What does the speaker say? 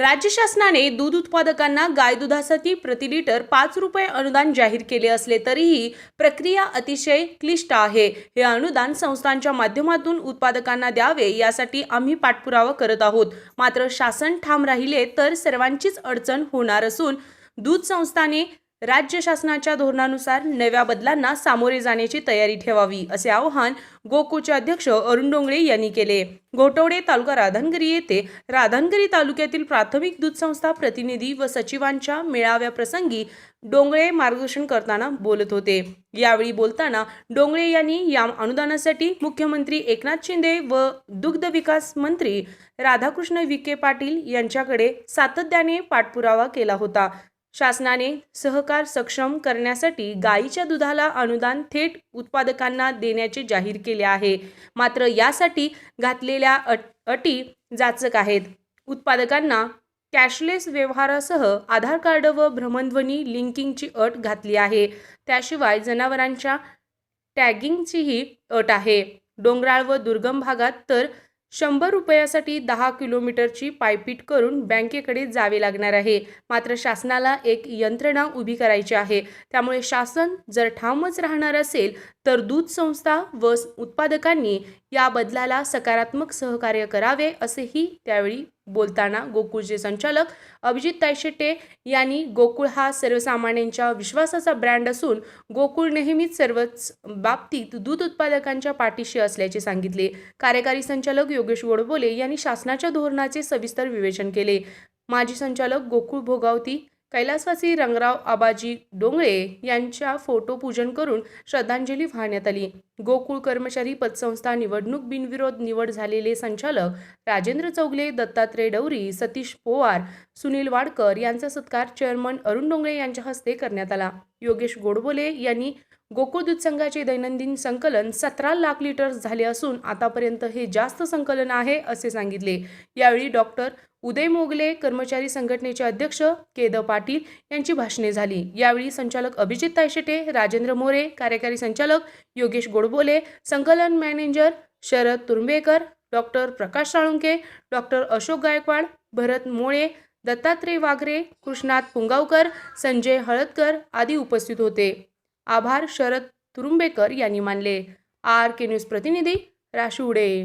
राज्य शासनाने दूध उत्पादकांना गाय दुधासाठी प्रति लिटर पाच रुपये अनुदान जाहीर केले असले तरीही प्रक्रिया अतिशय क्लिष्ट आहे. हे अनुदान संस्थांच्या माध्यमातून उत्पादकांना द्यावे यासाठी आम्ही पाठपुरावा करत आहोत. मात्र शासन ठाम राहिले तर सर्वांचीच अडचण होणार असून दूध संस्थाने राज्य शासनाच्या धोरणानुसार नव्या बदलांना सामोरे जाण्याची तयारी ठेवावी असे आवाहन गोकुचे अध्यक्ष अरुण डोंगळे यांनी केले. घोटवडे तालुका राधानगिरी येथे राधानगिरी तालुक्यातील प्राथमिक दूध संस्था प्रतिनिधी व सचिवांच्या मेळाव्याप्रसंगी डोंगळे मार्गदर्शन करताना बोलत होते. यावेळी बोलताना डोंगळे यांनी या अनुदानासाठी मुख्यमंत्री एकनाथ शिंदे व दुग्ध विकास मंत्री राधाकृष्ण विखे पाटील यांच्याकडे सातत्याने पाठपुरावा केला होता. शासनाने सहकार सक्षम करण्यासाठी गायीच्या दुधाला अनुदान थेट उत्पादकांना देण्याचे जाहीर केले आहे. मात्र यासाठी घातलेल्या अट अटी जाचक आहेत. उत्पादकांना कॅशलेस व्यवहारासह आधार कार्ड व भ्रमणध्वनी लिंकिंगची अट घातली आहे. त्याशिवाय जनावरांच्या टॅगिंगचीही अट आहे. डोंगराळ व दुर्गम भागात तर शंभर रुपयासाठी दहा किलोमीटरची पायपीट करून बँकेकडे जावे लागणार आहे. मात्र शासनाला एक यंत्रणा उभी करायची आहे. त्यामुळे शासन जर ठामच राहणार असेल तर दूध संस्था व उत्पादकांनी या बदलाला सकारात्मक सहकार्य करावे असेही त्यावेळी बोलताना गोकुळचे संचालक अभिजित तायशेट्टे यांनी गोकुळ हा सर्वसामान्यांच्या विश्वासाचा ब्रँड असून गोकुळ नेहमीच सर्वच बाबतीत दूध उत्पादकांच्या पाठीशी असल्याचे सांगितले. कार्यकारी संचालक योगेश वडबोले यांनी शासनाच्या धोरणाचे सविस्तर विवेचन केले. माजी संचालक गोकुळ भोगावती कैलासवासी रंगराव आबाजी डोंगळे यांच्या फोटो पूजन करून श्रद्धांजली वाहण्यात आली. गोकुळ कर्मचारी पतसंस्था निवडणूक बिनविरोध निवड झालेले संचालक राजेंद्र चौगले दत्तात्रय डवरी सतीश पोवार सुनील वाडकर यांचा सत्कार चेअरमन अरुण डोंगळे यांच्या हस्ते करण्यात आला. योगेश गोडबोले यांनी गोकुळ दूध संघाचे दैनंदिन संकलन सतरा लाख लिटर झाले असून आतापर्यंत हे जास्त संकलन आहे असे सांगितले. यावेळी डॉक्टर उदय मोगले कर्मचारी संघटनेचे अध्यक्ष केद पाटील यांची भाषणे झाली. यावेळी संचालक अभिजित तायशेटे राजेंद्र मोरे कार्यकारी संचालक योगेश गोडबोले संकलन manager Sharad Turambekar doctor Prakash Salunke doctor Ashok Gaikwad Bharat Mole Dattatray Vaghare Krishnat Pungavkar Sanjay Haldakar आदी उपस्थित होते. आभार शरद तुरुंबेकर यांनी मानले. आर के न्यूज प्रतिनिधी राशुडे